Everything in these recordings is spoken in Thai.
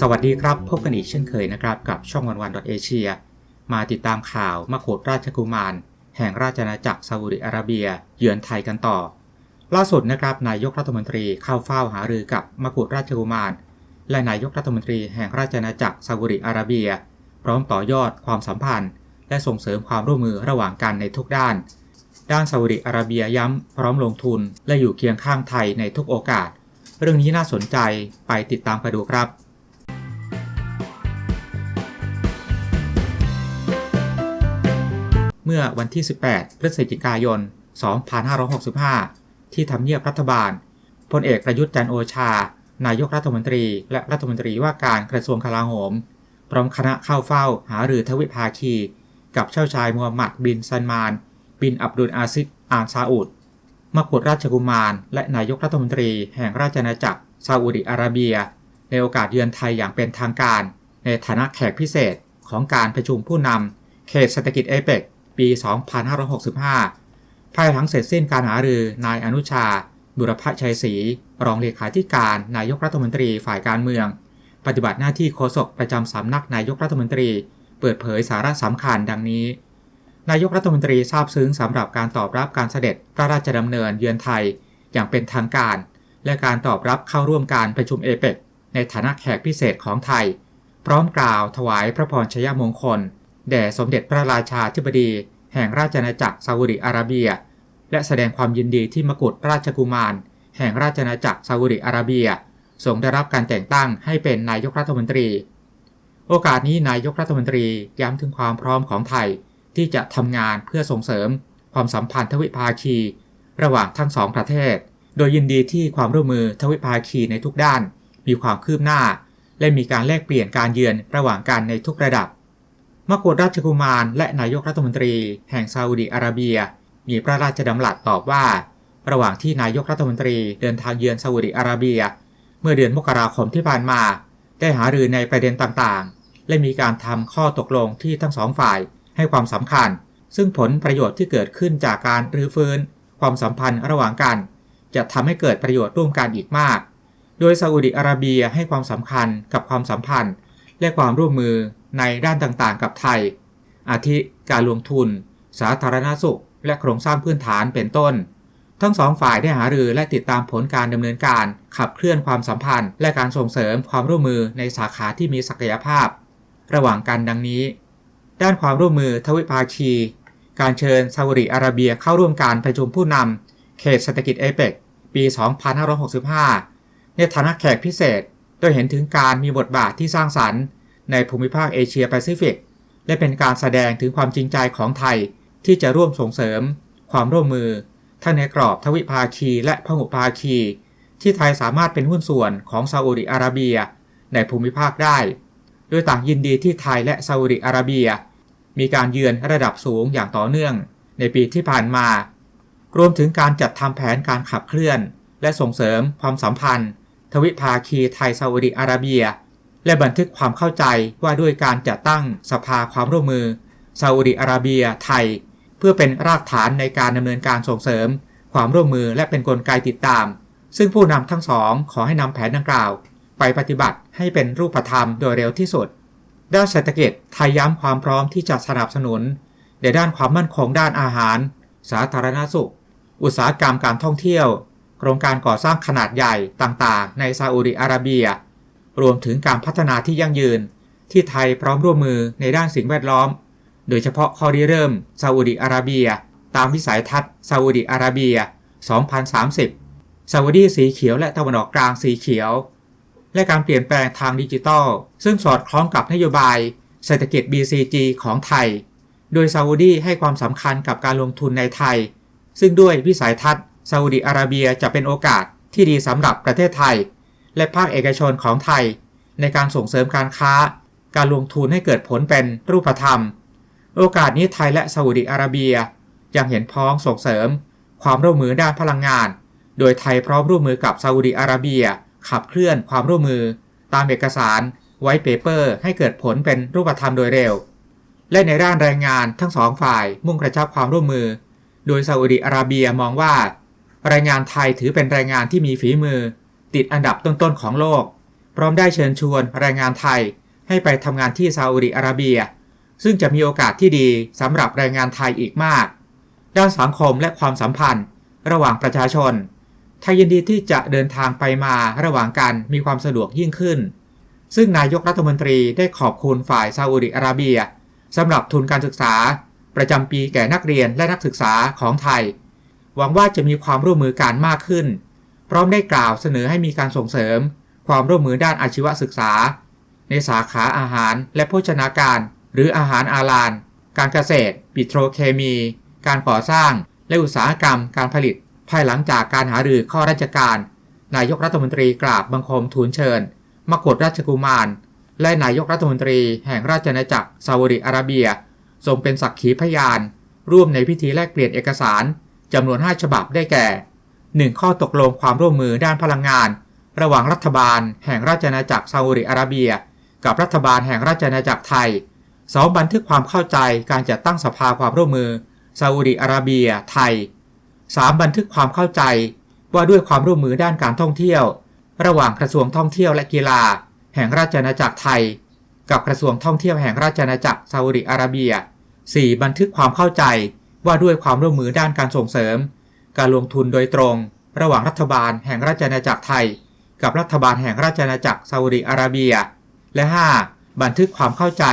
สวัสดีครับ พบกันอีกเช่นเคยนะครับกับช่องวันวันดอเอเชียมาติดตามข่าวมโคดราชกุมาร แห่งราชอาณาจักรซาอุดิอาระเบีย เยือนไทยกันต่อ ล่าสุดนะครับนายกรัฐมนตรีเข้าเฝ้าหารือกับมโคดราชกุมาร และนายกรัฐมนตรีแห่งราชอาณาจักรซาอุดิอาระเบีย พร้อมต่อยอดความสัมพันธ์ และส่งเสริมความร่วมมือระหว่างกันในทุกด้าน ด้านซาอุดิอาระเบียย้ำพร้อมลงทุน และอยู่เคียงข้างไทยในทุกโอกาส เรื่องนี้น่าสนใจไปติดตามกันดูครับ มื่อวันที่ 18 พฤศจิกายน 2565 ที่ทำเนียบรัฐบาล พลเอกประยุทธ์จันโอชา นายกรัฐมนตรี และรัฐมนตรีว่าการกระทรวงกลาโหม พร้อมคณะเข้าเฝ้าหารือทวิภาคี กับเจ้าชายมูฮัมหมัดบินซันมาน บินอับดุลอาซิดอานซาอุดมกุฎราชกุมาร และนายกรัฐมนตรีแห่งราชอาณาจักรซาอุดิอาระเบีย ในโอกาสเยือนไทยอย่างเป็นทางการ ในฐานะแขกพิเศษของการประชุมผู้นำเขตเศรษฐกิจเอเปก ปี 2565 ภายหลังเสร็จสิ้นการหารือนายอนุชา บุรพชัยศรีรองเลขาธิการนายกรัฐมนตรีฝ่ายการเมือง ปฏิบัติหน้าที่โฆษกประจำสำนักนายกรัฐมนตรี เปิดเผยสาระสำคัญดังนี้ นายกรัฐมนตรีทราบซึ้งสำหรับการตอบรับการเสด็จพระราชดำเนินเยือนไทยอย่างเป็นทางการ และการตอบรับเข้าร่วมการประชุมเอเปกในฐานะแขกพิเศษของไทย พร้อมกล่าวถวายพระพรชยมงคล แด่สมเด็จพระราชาธิบดี แห่งราชอาณาจักรซาอุดิอาระเบีย และแสดงความยินดีที่มกุฎราชกุมาร แห่งราชอาณาจักรซาอุดิอาระเบียทรงได้รับการแต่งตั้งให้เป็นนายกรัฐมนตรี โอกาสนี้นายกรัฐมนตรีย้ำถึงความพร้อมของไทยที่จะทำงานเพื่อส่งเสริม ความสัมพันธ์ทวิภาคี ระหว่างทั้งสองประเทศ โดยยินดีที่ความร่วมมือทวิภาคีในทุกด้าน มีความคืบหน้า และมีการแลกเปลี่ยนการเยือนระหว่างกันในทุกระดับ มกุฎราชกุมาร และนายกรัฐมนตรี แห่งซาอุดิอาระเบีย มีพระราชดำรัสตอบว่า ระหว่างที่นายกรัฐมนตรีเดินทางเยือนซาอุดิอาระเบีย เมื่อเดือนมกราคมที่ผ่านมา ได้หารือในประเด็นต่างๆ และมีการทำข้อตกลงที่ทั้งสองฝ่ายให้ความสำคัญ ซึ่งผลประโยชน์ที่เกิดขึ้นจากการรื้อฟื้น ความสัมพันธ์ระหว่างกัน จะทำให้เกิดประโยชน์ร่วมกันอีกมาก โดยซาอุดิอาระเบียให้ความสำคัญกับความสัมพันธ์ และความร่วมมือ ในด้านต่างๆ กับไทย อาทิการลงทุน สาธารณสุข และโครงสร้างพื้นฐานเป็นต้น ทั้งสองฝ่ายได้หารือและติดตามผลการดำเนินการ ขับเคลื่อนความสัมพันธ์ และการส่งเสริมความร่วมมือในสาขาที่มีศักยภาพ ระหว่างกันดังนี้ ด้านความร่วมมือทวิภาคี การเชิญซาอุดิอาระเบียเข้าร่วมการประชุมผู้นำเขตเศรษฐกิจเอเปกปี 2565 ในฐานะแขกพิเศษ โดยเห็นถึงการมีบทบาทที่สร้างสรรค์ ในภูมิภาคเอเชียแปซิฟิก และเป็นการแสดงถึงความจริงใจของไทยที่จะร่วมส่งเสริม ความร่วมมือ ทั้งในกรอบทวิภาคีและพหุภาคี ที่ไทยสามารถเป็นหุ้นส่วนของซาอุดิอาระเบีย ในภูมิภาคได้ โดยต่างยินดีที่ไทยและซาอุดิอาระเบีย มีการเยือนระดับสูงอย่างต่อเนื่อง ในปีที่ผ่านมารวมถึงการจัดทำแผนการขับเคลื่อน และส่งเสริมความสัมพันธ์ ทวิภาคีไทยซาอุดิอาระเบีย และบันทึกความเข้าใจว่าด้วยการจัดตั้งสภาความร่วมมือซาอุดิอาระเบียไทย เพื่อเป็นรากฐานในการดำเนินการส่งเสริม ความร่วมมือและเป็นนกลไกติดตาม ซึ่งผู้นำทั้งสองขอให้นำแผนดังกล่าว ไปปฏิบัติให้เป็นรูปธรรมโดยเร็วที่สุด ด้านเศรษฐกิจไทยย้ำความพร้อมที่จะสนับสนุน ในด้านความมั่นคงด้านอาหาร สาธารณสุข อุตสาหกรรมการท่องเที่ยว โครงการก่อสร้างขนาดใหญ่ต่างๆ ในซาอุดิอาระเบีย รวมถึงการพัฒนาที่ยั่งยืน ที่ไทยพร้อมร่วมมือในด้านสิ่งแวดล้อม โดยเฉพาะข้อริเริ่มซาอุดิอาระเบีย ตามวิสัยทัศน์ซาอุดิอาระเบีย 2030 ซาอุดีสีเขียวและตะวันออกกลางสีเขียว และการเปลี่ยนแปลงทางดิจิทัล ซึ่งสอดคล้องกับนโยบายเศรษฐกิจ BCG ของไทย โดยซาอุดีให้ความสำคัญกับการลงทุนในไทย ซึ่งด้วยวิสัยทัศน์ซาอุดิอาระเบียจะเป็นโอกาสที่ดีสำหรับประเทศไทย และภาคเอกชนของไทย ในการส่งเสริมการค้า การลงทุนให้เกิดผลเป็นรูปธรรม โอกาสนี้ไทยและซาอุดิอาระเบียยังเห็นพ้องส่งเสริม ความร่วมมือด้านพลังงาน โดยไทยพร้อมร่วมมือกับซาอุดิอาระเบีย ขับเคลื่อนความร่วมมือ ตามเอกสารไว้เปเปอร์ ให้เกิดผลเป็นรูปธรรมโดยเร็ว และในด้านแรงงานทั้งสองฝ่ายมุ่งกระชับความร่วมมือ โดยซาอุดิอาระเบียมองว่าแรงงานไทยถือเป็นแรงงานที่มีฝีมือ ติดอันดับต้นๆของโลก พร้อมได้เชิญชวนแรงงานไทยให้ไปทำงานที่ซาอุดิอาระเบีย ซึ่งจะมีโอกาสที่ดีสำหรับแรงงานไทยอีกมาก ด้านสังคมและความสัมพันธ์ ระหว่างประชาชน ไทยยินดีที่จะเดินทางไปมาระหว่างกันมีความสะดวกยิ่งขึ้น ซึ่งนายกรัฐมนตรีได้ขอบคุณฝ่ายซาอุดิอาระเบียสำหรับทุนการศึกษา ประจำปีแก่นักเรียนและนักศึกษาของไทย หวังว่าจะมีความร่วมมือกันมากขึ้น พร้อมได้กล่าวเสนอให้มีการส่งเสริม ความร่วมมือด้านอาชีวศึกษา ในสาขาอาหารและโภชนาการ หรืออาหารอาลาน การเกษตร ปิโตรเคมี การก่อสร้าง และอุตสาหกรรมการผลิต ภายหลังจากการหารือข้อราชการ นายกรัฐมนตรีกราบบังคมทูลเชิญ มกฏราชกุมาร และนายกรัฐมนตรีแห่งราชอาณาจักรซาอุดิอาระเบียทรงเป็นสักขีพยาน ร่วมในพิธีแลกเปลี่ยนเอกสารจำนวน 5 ฉบับได้แก่ 1. ข้อตกลงความร่วมมือด้านพลังงาน ระหว่างรัฐบาลแห่งราชอาณาจักรซาอุดิอาระเบีย กับรัฐบาลแห่งราชอาณาจักรไทย 2. บันทึกความเข้าใจการจัดตั้งสภาความร่วมมือซาอุดิอาระเบีย ไทย 3. บันทึกความเข้าใจว่าด้วยความร่วมมือด้านการท่องเที่ยว ระหว่างกระทรวงท่องเที่ยวและกีฬา แห่งราชอาณาจักรไทย กับกระทรวงท่องเที่ยวแห่งราชอาณาจักรซาอุดิอาระเบีย 4. บันทึกความเข้าใจว่าด้วยความร่วมมือด้านการส่งเสริม การลงทุนโดยตรง ระหว่างรัฐบาลแห่งราชอาณาจักรไทย กับรัฐบาลแห่งราชอาณาจักรซาอุดิอาระเบีย และ 5. บันทึกความเข้าใจ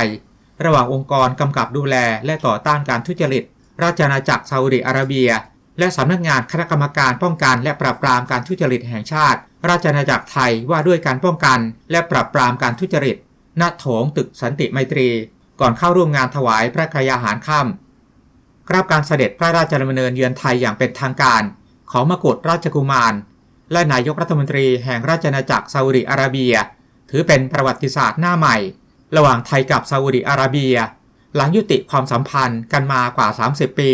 ระหว่างองค์กรกำกับดูแลและต่อต้านการทุจริต ราชอาณาจักรซาอุดิอาระเบีย และสำนักงานคณะกรรมการป้องกันและปราบปรามการทุจริตแห่งชาติ ราชอาณาจักรไทยว่าด้วยการป้องกัน และปราบปรามการทุจริตณโถงตึกสันติไมตรี ก่อนเข้าร่วมงานถวายพระกายาหารค่ำ ราบการเสด็จพระราชดำเนินเยือนไทยอย่างเป็นทางการ ของมกุฎราชกุมาร และนายกรัฐมนตรีแห่งราชอาณาจักรซาอุดิอาระเบีย ถือเป็นประวัติศาสตร์หน้าใหม่ ระหว่างไทยกับซาอุดิอาระเบีย หลังยุติความสัมพันธ์กันมากว่า 30 ปี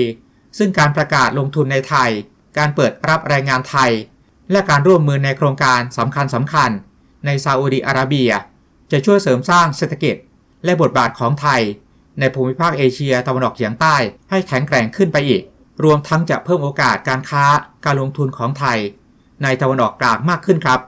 ซึ่งการประกาศลงทุนในไทย การเปิดรับแรงงานไทย และการร่วมมือในโครงการสำคัญสำคัญในซาอุดิอาระเบีย จะช่วยเสริมสร้างเศรษฐกิจ และบทบาทของไทย ในภูมิภาคเอเชียตะวันออกเฉียงใต้ให้แข็งแกร่งขึ้นไปอีก รวมทั้งจะเพิ่มโอกาสการค้าการลงทุนของไทย ในตะวันออกกลางมากขึ้นครับ